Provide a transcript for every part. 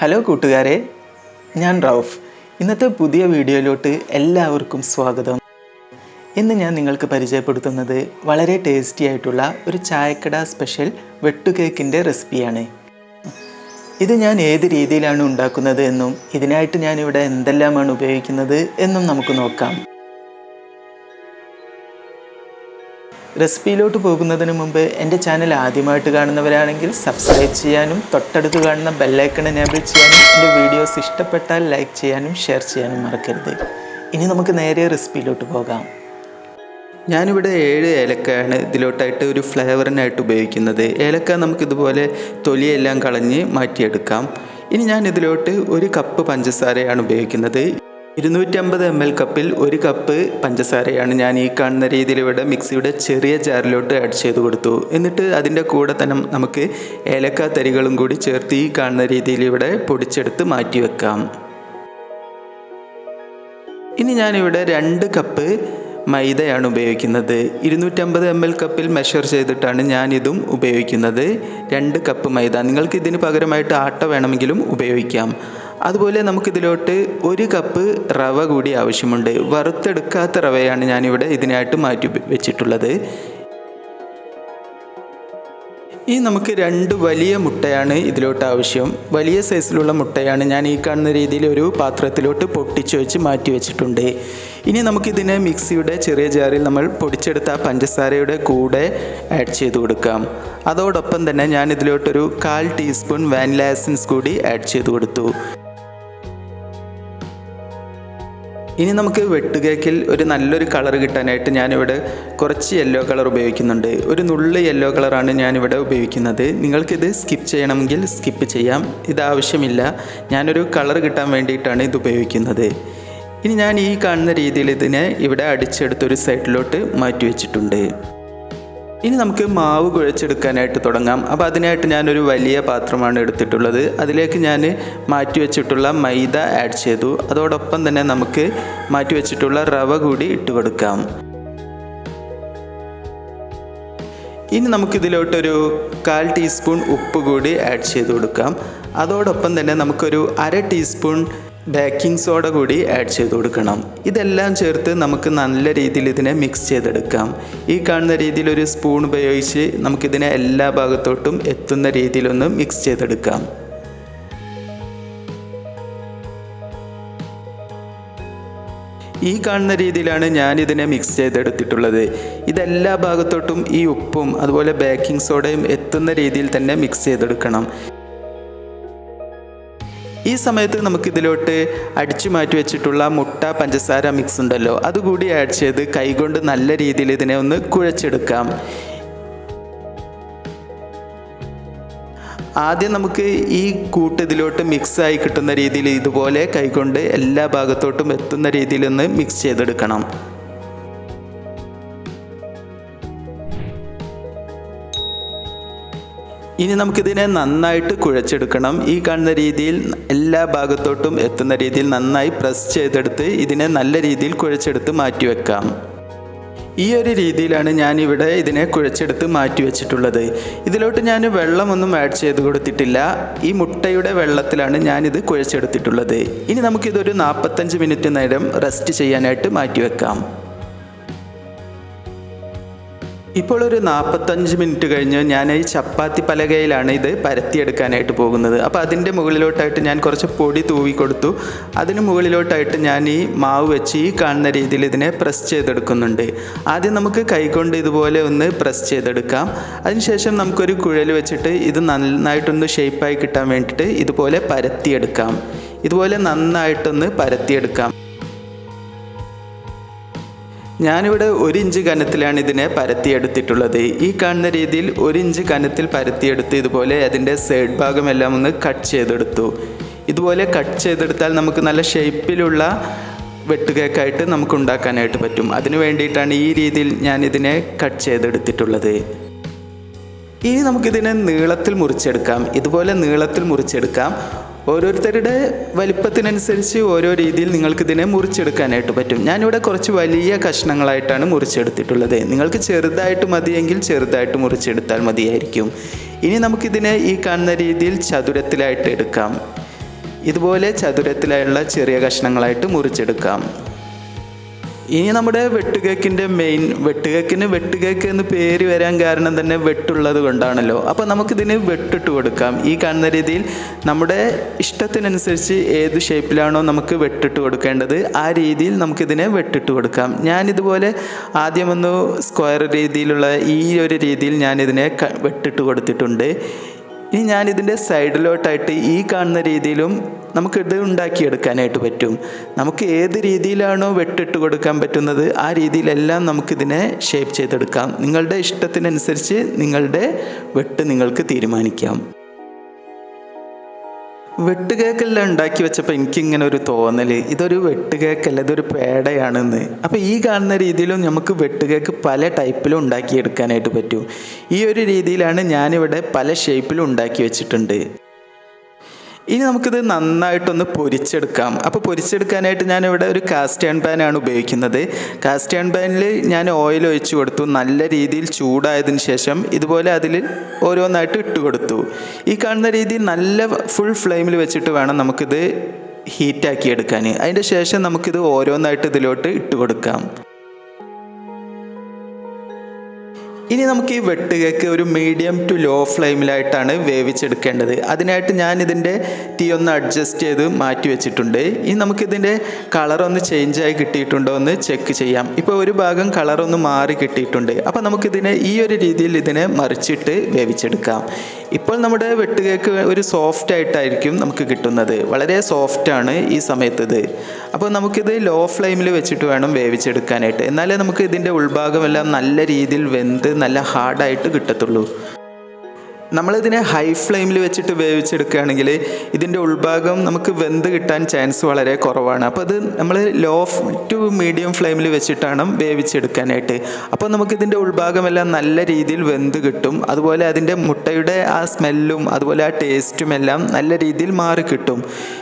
Hello കൂട്ടുകാരെ ഞാൻ റൌഫ്. ഇന്നത്തെ പുതിയ വീഡിയോയിലോട്ട് എല്ലാവർക്കും സ്വാഗതം. ഇന്ന് ഞാൻ നിങ്ങൾക്ക് പരിചയപ്പെടുത്തുന്നത് വളരെ ടേസ്റ്റി ആയിട്ടുള്ള ഒരു ചായക്കട സ്പെഷ്യൽ വെട്ടുകേക്കിന്റെ റെസിപ്പിയാണ്. ഇത് ഞാൻ ഏത് രീതിയിലാണ് ഉണ്ടാക്കുന്നത് എന്നും ഇതിനായിട്ട് ഞാനിവിടെ എന്തെല്ലാമാണ് ഉപയോഗിക്കുന്നത് എന്നും നമുക്ക് നോക്കാം. റെസിപ്പിയിലോട്ട് പോകുന്നതിന് മുമ്പ് എന്റെ ചാനൽ ആദ്യമായിട്ട് കാണുന്നവരാണെങ്കിൽ സബ്സ്ക്രൈബ് ചെയ്യാനും തൊട്ടടുത്ത് കാണുന്ന ബെല്ലൈക്കൺ എനേബിൾ ചെയ്യാനും എന്റെ വീഡിയോസ് ഇഷ്ടപ്പെട്ടാൽ ലൈക്ക് ചെയ്യാനും ഷെയർ ചെയ്യാനും മറക്കരുത്. ഇനി നമുക്ക് നേരെ റെസിപ്പിയിലോട്ട് പോകാം. ഞാനിവിടെ ഏഴ് ഏലക്കയാണ് ഇതിലോട്ടായിട്ട് ഒരു ഫ്ലേവറിനായിട്ട് ഉപയോഗിക്കുന്നത്. ഏലക്ക നമുക്കിതുപോലെ തൊലിയെല്ലാം കളഞ്ഞ് മാറ്റിയെടുക്കാം. ഇനി ഞാൻ ഇതിലോട്ട് ഒരു കപ്പ് പഞ്ചസാരയാണ് ഉപയോഗിക്കുന്നത്. ഇരുന്നൂറ്റമ്പത് എം എൽ കപ്പിൽ ഒരു കപ്പ് പഞ്ചസാരയാണ് ഞാൻ ഈ കാണുന്ന രീതിയിൽ ഇവിടെ മിക്സിയുടെ ചെറിയ ജാറിലോട്ട് ആഡ് ചെയ്ത് കൊടുത്തു. എന്നിട്ട് അതിന്റെ കൂടെ തന്നെ നമുക്ക് ഏലക്ക തരികളും കൂടി ചേർത്ത് ഈ കാണുന്ന രീതിയിൽ ഇവിടെ പൊടിച്ചെടുത്ത് മാറ്റി വെക്കാം. ഇനി ഞാനിവിടെ രണ്ട് കപ്പ് മൈദയാണ് ഉപയോഗിക്കുന്നത്. ഇരുന്നൂറ്റമ്പത് എം എൽ കപ്പിൽ മെഷർ ചെയ്തിട്ടാണ് ഞാനിതും ഉപയോഗിക്കുന്നത്. രണ്ട് കപ്പ് മൈദ. നിങ്ങൾക്ക് ഇതിന് പകരമായിട്ട് ആട്ട വേണമെങ്കിലും ഉപയോഗിക്കാം. അതുപോലെ നമുക്കിതിലോട്ട് ഒരു കപ്പ് റവ കൂടി ആവശ്യമുണ്ട്. വറുത്തെടുക്കാത്ത റവയാണ് ഞാനിവിടെ ഇതിനായിട്ട് മാറ്റി വെച്ചിട്ടുള്ളത്. ഈ നമുക്ക് രണ്ട് വലിയ മുട്ടയാണ് ഇതിലോട്ട് ആവശ്യം. വലിയ സൈസിലുള്ള മുട്ടയാണ് ഞാൻ ഈ കാണുന്ന രീതിയിൽ ഒരു പാത്രത്തിലോട്ട് പൊട്ടിച്ച് വെച്ച് മാറ്റി വെച്ചിട്ടുണ്ട്. ഇനി നമുക്കിതിനെ മിക്സിയുടെ ചെറിയ ജാറിൽ നമ്മൾ പൊടിച്ചെടുത്ത പഞ്ചസാരയുടെ കൂടെ ആഡ് ചെയ്ത് കൊടുക്കാം. അതോടൊപ്പം തന്നെ ഞാൻ ഇതിലോട്ടൊരു കാൽ ടീസ്പൂൺ വാനില എസൻസ് കൂടി ആഡ് ചെയ്ത് കൊടുത്തു. ഇനി നമുക്ക് വെട്ടുകേക്കിൽ ഒരു നല്ലൊരു കളർ കിട്ടാനായിട്ട് ഞാനിവിടെ കുറച്ച് യെല്ലോ കളർ ഉപയോഗിക്കുന്നുണ്ട്. ഒരു നുള്ള് യെല്ലോ കളറാണ് ഞാനിവിടെ ഉപയോഗിക്കുന്നത്. നിങ്ങൾക്കിത് സ്കിപ്പ് ചെയ്യണമെങ്കിൽ സ്കിപ്പ് ചെയ്യാം. ഇത് ആവശ്യമില്ല. ഞാനൊരു കളർ കിട്ടാൻ വേണ്ടിയിട്ടാണ് ഇത് ഉപയോഗിക്കുന്നത്. ഇനി ഞാൻ ഈ കാണുന്ന രീതിയിൽ ഇതിനെ ഇവിടെ അടിച്ചെടുത്തൊരു സൈഡിലോട്ട് മാറ്റി വെച്ചിട്ടുണ്ട്. ഇനി നമുക്ക് മാവ് കുഴച്ചെടുക്കാനായിട്ട് തുടങ്ങാം. അപ്പോൾ അതിനായിട്ട് ഞാനൊരു വലിയ പാത്രമാണ് എടുത്തിട്ടുള്ളത്. അതിലേക്ക് ഞാൻ മാറ്റി വെച്ചിട്ടുള്ള മൈദ ആഡ് ചെയ്തു. അതോടൊപ്പം തന്നെ നമുക്ക് മാറ്റി വെച്ചിട്ടുള്ള റവ കൂടി ഇട്ട് കൊടുക്കാം. ഇനി നമുക്കിതിലോട്ടൊരു കാൽ ടീസ്പൂൺ ഉപ്പ് കൂടി ആഡ് ചെയ്ത് കൊടുക്കാം. അതോടൊപ്പം തന്നെ നമുക്കൊരു അര ടീസ്പൂൺ ബേക്കിംഗ് സോഡ കൂടി ആഡ് ചെയ്ത് കൊടുക്കണം. ഇതെല്ലാം ചേർത്ത് നമുക്ക് നല്ല രീതിയിൽ ഇതിനെ മിക്സ് ചെയ്തെടുക്കാം. ഈ കാണുന്ന രീതിയിൽ ഒരു സ്പൂൺ ഉപയോഗിച്ച് നമുക്കിതിനെ എല്ലാ ഭാഗത്തോട്ടും എത്തുന്ന രീതിയിലൊന്ന് മിക്സ് ചെയ്തെടുക്കാം. ഈ കാണുന്ന രീതിയിലാണ് ഞാൻ ഇതിനെ മിക്സ് ചെയ്തെടുത്തിട്ടുള്ളത്. ഇതെല്ലാ ഭാഗത്തോട്ടും ഈ ഉപ്പും അതുപോലെ ബേക്കിംഗ് സോഡയും എത്തുന്ന രീതിയിൽ തന്നെ മിക്സ് ചെയ്തെടുക്കണം. ഈ സമയത്ത് നമുക്ക് ഇതിലോട്ട് അടിച്ചു മാറ്റി വെച്ചിട്ടുള്ള മുട്ട പഞ്ചസാര മിക്സ് ഉണ്ടല്ലോ. അതുകൂടി ആഡ് ചെയ്ത് കൈകൊണ്ട് നല്ല രീതിയിൽ ഇതിനെ ഒന്ന് കുഴച്ചെടുക്കാം. ആദ്യം നമുക്ക് ഈ കൂട്ട് ഇതിലോട്ട് മിക്സ് ആയി കിട്ടുന്ന രീതിയിൽ ഇതുപോലെ കൈകൊണ്ട് എല്ലാ ഭാഗത്തോട്ടും എത്തുന്ന രീതിയിൽ ഒന്ന് മിക്സ് ചെയ്തെടുക്കണം. ഇനി നമുക്കിതിനെ നന്നായിട്ട് കുഴച്ചെടുക്കണം. ഈ കാണുന്ന രീതിയിൽ എല്ലാ ഭാഗത്തോട്ടും എത്തുന്ന രീതിയിൽ നന്നായി പ്രസ് ചെയ്തെടുത്ത് ഇതിനെ നല്ല രീതിയിൽ കുഴച്ചെടുത്ത് മാറ്റിവെക്കാം ഈ ഒരു രീതിയിലാണ് ഞാനിവിടെ ഇതിനെ കുഴച്ചെടുത്ത് മാറ്റി വെച്ചിട്ടുള്ളത്. ഇതിലോട്ട് ഞാൻ വെള്ളമൊന്നും ആഡ് ചെയ്ത് കൊടുത്തിട്ടില്ല. ഈ മുട്ടയുടെ വെള്ളത്തിലാണ് ഞാനിത് കുഴച്ചെടുത്തിട്ടുള്ളത്. ഇനി നമുക്കിതൊരു നാൽപ്പത്തഞ്ച് മിനിറ്റ് നേരം റെസ്റ്റ് ചെയ്യാനായിട്ട് മാറ്റി വെക്കാം. ഇപ്പോൾ ഒരു നാൽപ്പത്തഞ്ച് മിനിറ്റ് കഴിഞ്ഞ് ഞാൻ ഈ ചപ്പാത്തി പലകയിലാണ് ഇത് പരത്തിയെടുക്കാനായിട്ട് പോകുന്നത്. അപ്പോൾ അതിന്റെ മുകളിലോട്ടായിട്ട് ഞാൻ കുറച്ച് പൊടി തൂവി കൊടുത്തു. അതിന് മുകളിലോട്ടായിട്ട് ഞാൻ ഈ മാവ് വെച്ച് ഈ കാണുന്ന രീതിയിൽ ഇതിനെ പ്രസ് ചെയ്തെടുക്കുന്നുണ്ട്. ആദ്യം നമുക്ക് കൈകൊണ്ട് ഇതുപോലെ ഒന്ന് പ്രസ് ചെയ്തെടുക്കാം. അതിനുശേഷം നമുക്കൊരു കുഴൽ വെച്ചിട്ട് ഇത് നന്നായിട്ടൊന്ന് ഷേപ്പായി കിട്ടാൻ വേണ്ടിയിട്ട് ഇതുപോലെ പരത്തിയെടുക്കാം. ഇതുപോലെ നന്നായിട്ടൊന്ന് പരത്തിയെടുക്കാം. ഞാനിവിടെ ഒരു ഇഞ്ച് കനത്തിലാണ് ഇതിനെ പരത്തിയെടുത്തിട്ടുള്ളത്. ഈ കാണുന്ന രീതിയിൽ ഒരു ഇഞ്ച് കനത്തിൽ പരത്തിയെടുത്ത് ഇതുപോലെ അതിന്റെ സൈഡ് ഭാഗമെല്ലാം ഒന്ന് കട്ട് ചെയ്തെടുത്തു. ഇതുപോലെ കട്ട് ചെയ്തെടുത്താൽ നമുക്ക് നല്ല ഷേപ്പിലുള്ള വെട്ടുകേക്കായിട്ട് നമുക്ക് ഉണ്ടാക്കാനായിട്ട് പറ്റും. അതിന് വേണ്ടിയിട്ടാണ് ഈ രീതിയിൽ ഞാൻ ഇതിനെ കട്ട് ചെയ്തെടുത്തിട്ടുള്ളത്. ഇനി നമുക്കിതിനെ നീളത്തിൽ മുറിച്ചെടുക്കാം. ഇതുപോലെ നീളത്തിൽ മുറിച്ചെടുക്കാം. ഓരോരുത്തരുടെ വലിപ്പത്തിനനുസരിച്ച് ഓരോ രീതിയിൽ നിങ്ങൾക്ക് നിങ്ങൾക്കിതിനെ മുറിച്ചെടുക്കാനായിട്ട് പറ്റും. ഞാനിവിടെ കുറച്ച് വലിയ കഷ്ണങ്ങളായിട്ടാണ് മുറിച്ചെടുത്തിട്ടുള്ളത്. നിങ്ങൾക്ക് ചെറുതായിട്ട് മതിയെങ്കിൽ ചെറുതായിട്ട് മുറിച്ചെടുത്താൽ മതിയായിരിക്കും. ഇനി നമുക്കിതിനെ ഈ കാണുന്ന രീതിയിൽ ചതുരത്തിലായിട്ട് എടുക്കാം. ഇതുപോലെ ചതുരത്തിലുള്ള ചെറിയ കഷ്ണങ്ങളായിട്ട് മുറിച്ചെടുക്കാം. ഇനി നമ്മുടെ വെട്ടുകേക്കിന്റെ മെയിൻ വെട്ടുകേക്കിന് വെട്ടുകേക്ക് എന്ന് പേര് വരാൻ കാരണം തന്നെ വെട്ടുള്ളത് കൊണ്ടാണല്ലോ. അപ്പോൾ നമുക്കിതിന് വെട്ടിട്ട് കൊടുക്കാം. ഈ കാണുന്ന രീതിയിൽ നമ്മുടെ ഇഷ്ടത്തിനനുസരിച്ച് ഏത് ഷേപ്പിലാണോ നമുക്ക് വെട്ടിട്ട് കൊടുക്കേണ്ടത് ആ രീതിയിൽ നമുക്കിതിനെ വെട്ടിട്ട് കൊടുക്കാം. ഞാനിതുപോലെ ആദ്യം ഒന്ന് സ്ക്വയർ രീതിയിലുള്ള ഈ ഒരു രീതിയിൽ ഞാനിതിനെ വെട്ടിട്ട് കൊടുത്തിട്ടുണ്ട്. ഇനി ഞാനിതിന്റെ സൈഡിലോട്ടായിട്ട് ഈ കാണുന്ന രീതിയിലും നമുക്കിത് ഉണ്ടാക്കിയെടുക്കാനായിട്ട് പറ്റും. നമുക്ക് ഏത് രീതിയിലാണോ വെട്ടിട്ട് കൊടുക്കാൻ പറ്റുന്നത് ആ രീതിയിലെല്ലാം നമുക്കിതിനെ ഷേപ്പ് ചെയ്തെടുക്കാം. നിങ്ങളുടെ ഇഷ്ടത്തിനനുസരിച്ച് നിങ്ങളുടെ വെട്ട് നിങ്ങൾക്ക് തീരുമാനിക്കാം. വെട്ടുകേക്കെല്ലാം ഉണ്ടാക്കി വെച്ചപ്പോൾ എനിക്കിങ്ങനെ ഒരു തോന്നൽ ഇതൊരു വെട്ടുകേക്കല്ല ഇതൊരു പേടയാണെന്ന്. അപ്പോൾ ഈ കാണുന്ന രീതിയിലും നമുക്ക് വെട്ടുകേക്ക് പല ടൈപ്പിലും ഉണ്ടാക്കിയെടുക്കാനായിട്ട് പറ്റും. ഈ ഒരു രീതിയിലാണ് ഞാനിവിടെ പല ഷേപ്പിലും ഉണ്ടാക്കി വെച്ചിട്ടുണ്ട്. ഇനി നമുക്കിത് നന്നായിട്ടൊന്ന് പൊരിച്ചെടുക്കാം. അപ്പോൾ പൊരിച്ചെടുക്കാനായിട്ട് ഞാനിവിടെ ഒരു കാസ്റ്റ് ആൻഡ് പാനാണ് ഉപയോഗിക്കുന്നത്. കാസ്റ്റ് ആൻഡ് പാനിൽ ഞാൻ ഓയിൽ ഒഴിച്ചു കൊടുത്തു. നല്ല രീതിയിൽ ചൂടായതിന് ശേഷം ഇതുപോലെ അതിൽ ഓരോന്നായിട്ട് ഇട്ട് കൊടുത്തു. ഈ കാണുന്ന രീതിയിൽ നല്ല ഫുൾ ഫ്ലെയിമിൽ വെച്ചിട്ട് വേണം നമുക്കിത് ഹീറ്റാക്കി എടുക്കാൻ. അതിന്റെ ശേഷം നമുക്കിത് ഓരോന്നായിട്ട് ഇതിലോട്ട് ഇട്ട് കൊടുക്കാം. ഇനി നമുക്ക് ഈ വെട്ടുകേക്ക് ഒരു മീഡിയം ടു ലോ ഫ്ലെയിമിലായിട്ടാണ് വേവിച്ചെടുക്കേണ്ടത്. അതിനായിട്ട് ഞാൻ ഇതിന്റെ തീ ഒന്ന് അഡ്ജസ്റ്റ് ചെയ്ത് മാറ്റി വെച്ചിട്ടുണ്ട്. ഇനി നമുക്കിതിന്റെ കളറൊന്ന് ചേഞ്ചായി കിട്ടിയിട്ടുണ്ടോ എന്ന് ചെക്ക് ചെയ്യാം. ഇപ്പോൾ ഒരു ഭാഗം കളറൊന്ന് മാറി കിട്ടിയിട്ടുണ്ട്. അപ്പോൾ നമുക്കിതിനെ ഈ ഒരു രീതിയിൽ ഇതിനെ മറിച്ചിട്ട് വേവിച്ചെടുക്കാം. ഇപ്പോൾ നമ്മുടെ വെട്ടുകേക്ക് ഒരു സോഫ്റ്റ് ആയിട്ടായിരിക്കും നമുക്ക് കിട്ടുന്നത്. വളരെ സോഫ്റ്റാണ് ഈ സമയത്ത് ഇത്. അപ്പോൾ നമുക്കിത് ലോ ഫ്ലെയിമിൽ വെച്ചിട്ട് വേണം വേവിച്ചെടുക്കാനായിട്ട്. എന്നാലേ നമുക്ക് ഇതിന്റെ ഉൾഭാഗമെല്ലാം നല്ല രീതിയിൽ വെന്ത് നല്ല ഹാർഡായിട്ട് കിട്ടത്തുള്ളൂ. നമ്മളിതിനെ ഹൈ ഫ്ലെയിമിൽ വെച്ചിട്ട് വേവിച്ചെടുക്കുകയാണെങ്കിൽ ഇതിന്റെ ഉൾഭാഗം നമുക്ക് വെന്ത് കിട്ടാൻ ചാൻസ് വളരെ കുറവാണ്. അപ്പോൾ അത് നമ്മൾ ലോ ടു മീഡിയം ഫ്ലെയിമിൽ വെച്ചിട്ടാണ് വേവിച്ചെടുക്കാനായിട്ട്. അപ്പോൾ നമുക്കിതിന്റെ ഉൾഭാഗമെല്ലാം നല്ല രീതിയിൽ വെന്ത് കിട്ടും. അതുപോലെ അതിന്റെ മുട്ടയുടെ ആ സ്മെല്ലും അതുപോലെ ആ ടേസ്റ്റും എല്ലാം നല്ല രീതിയിൽ മാറി കിട്ടും.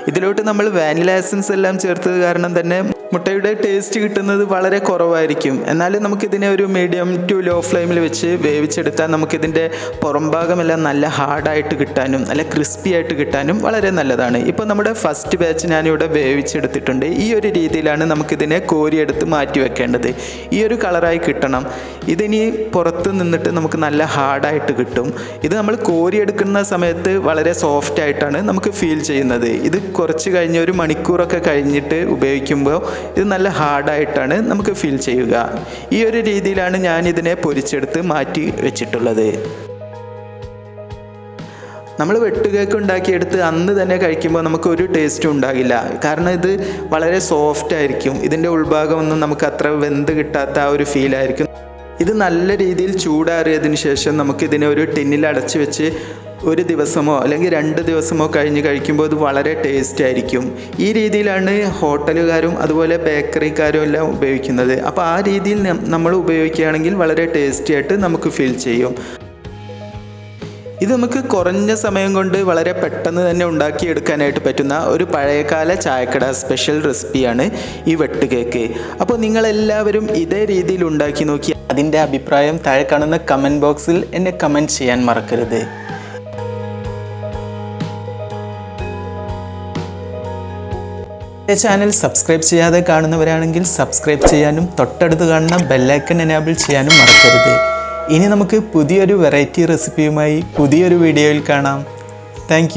ഇതിലോട്ട് നമ്മൾ വാനില എസൻസ് എല്ലാം ചേർത്തത് കാരണം തന്നെ മുട്ടയുടെ ടേസ്റ്റ് കിട്ടുന്നത് വളരെ കുറവായിരിക്കും. എന്നാലും നമുക്കിതിനെ ഒരു മീഡിയം ടു ലോ ഫ്ലെയിമിൽ വെച്ച് വേവിച്ചെടുത്താൽ നമുക്കിതിന്റെ പുറംഭാഗമെല്ലാം നല്ല ഹാർഡായിട്ട് കിട്ടാനും നല്ല ക്രിസ്പി ആയിട്ട് കിട്ടാനും വളരെ നല്ലതാണ്. ഇപ്പോൾ നമ്മുടെ ഫസ്റ്റ് ബാച്ച് ഞാനിവിടെ വേവിച്ചെടുത്തിട്ടുണ്ട്. ഈ ഒരു രീതിയിലാണ് നമുക്കിതിനെ കോരിയെടുത്ത് മാറ്റി വെക്കേണ്ടത്. ഈ ഒരു കളറായി കിട്ടണം. ഇതിനി പുറത്ത് നിന്നിട്ട് നമുക്ക് നല്ല ഹാർഡായിട്ട് കിട്ടും. ഇത് നമ്മൾ കോരിയെടുക്കുന്ന സമയത്ത് വളരെ സോഫ്റ്റ് ആയിട്ടാണ് നമുക്ക് ഫീൽ ചെയ്യുന്നത്. ഇത് കുറച്ച് കഴിഞ്ഞ് ഒരു മണിക്കൂറൊക്കെ കഴിഞ്ഞിട്ട് ഉപയോഗിക്കുമ്പോൾ ഇത് നല്ല ഹാർഡായിട്ടാണ് നമുക്ക് ഫീൽ ചെയ്യുക. ഈ ഒരു രീതിയിലാണ് ഞാൻ ഇതിനെ പൊരിച്ചെടുത്ത് മാറ്റി വെച്ചിട്ടുള്ളത്. നമ്മൾ വെട്ടുകേക്ക് ഉണ്ടാക്കിയെടുത്ത് അന്ന് തന്നെ കഴിക്കുമ്പോൾ നമുക്ക് ഒരു ടേസ്റ്റും ഉണ്ടാകില്ല. കാരണം ഇത് വളരെ സോഫ്റ്റ് ആയിരിക്കും. ഇതിന്റെ ഉൾഭാഗമൊന്നും നമുക്ക് അത്ര വെന്ത് കിട്ടാത്ത ആ ഒരു ഫീലായിരിക്കും ഇത് നല്ല രീതിയിൽ ചൂടാറിയതിന് ശേഷം നമുക്കിതിനെ ഒരു ടിന്നിൽ അടച്ചു വെച്ച് ഒരു ദിവസമോ അല്ലെങ്കിൽ രണ്ട് ദിവസമോ കഴിഞ്ഞ് കഴിക്കുമ്പോൾ ഇത് വളരെ ടേസ്റ്റ് ആയിരിക്കും. ഈ രീതിയിലാണ് ഹോട്ടലുകാരും അതുപോലെ ബേക്കറിക്കാരും എല്ലാം ഉപയോഗിക്കുന്നത്. അപ്പോൾ ആ രീതിയിൽ നമ്മൾ ഉപയോഗിക്കുകയാണെങ്കിൽ വളരെ ടേസ്റ്റി ആയിട്ട് നമുക്ക് ഫീൽ ചെയ്യും. ഇത് നമുക്ക് കുറഞ്ഞ സമയം കൊണ്ട് വളരെ പെട്ടെന്ന് തന്നെ ഉണ്ടാക്കിയെടുക്കാനായിട്ട് പറ്റുന്ന ഒരു പഴയകാല ചായക്കട സ്പെഷ്യൽ റെസിപ്പിയാണ് ഈ വെട്ട് കേക്ക്. അപ്പോൾ നിങ്ങളെല്ലാവരും ഇതേ രീതിയിൽ ഉണ്ടാക്കി നോക്കി അതിന്റെ അഭിപ്രായം താഴെ കാണുന്ന കമന്റ് ബോക്സിൽ എന്നെ കമന്റ് ചെയ്യാൻ മറക്കരുത്. എന്റെ ചാനൽ സബ്സ്ക്രൈബ് ചെയ്യാതെ കാണുന്നവരാണെങ്കിൽ സബ്സ്ക്രൈബ് ചെയ്യാനും തൊട്ടടുത്ത് കാണുന്ന ബെല്ലൈക്കൺ എനാബിൾ ചെയ്യാനും മറക്കരുത്. ഇനി നമുക്ക് പുതിയൊരു വെറൈറ്റി റെസിപ്പിയുമായി പുതിയൊരു വീഡിയോയിൽ കാണാം. താങ്ക്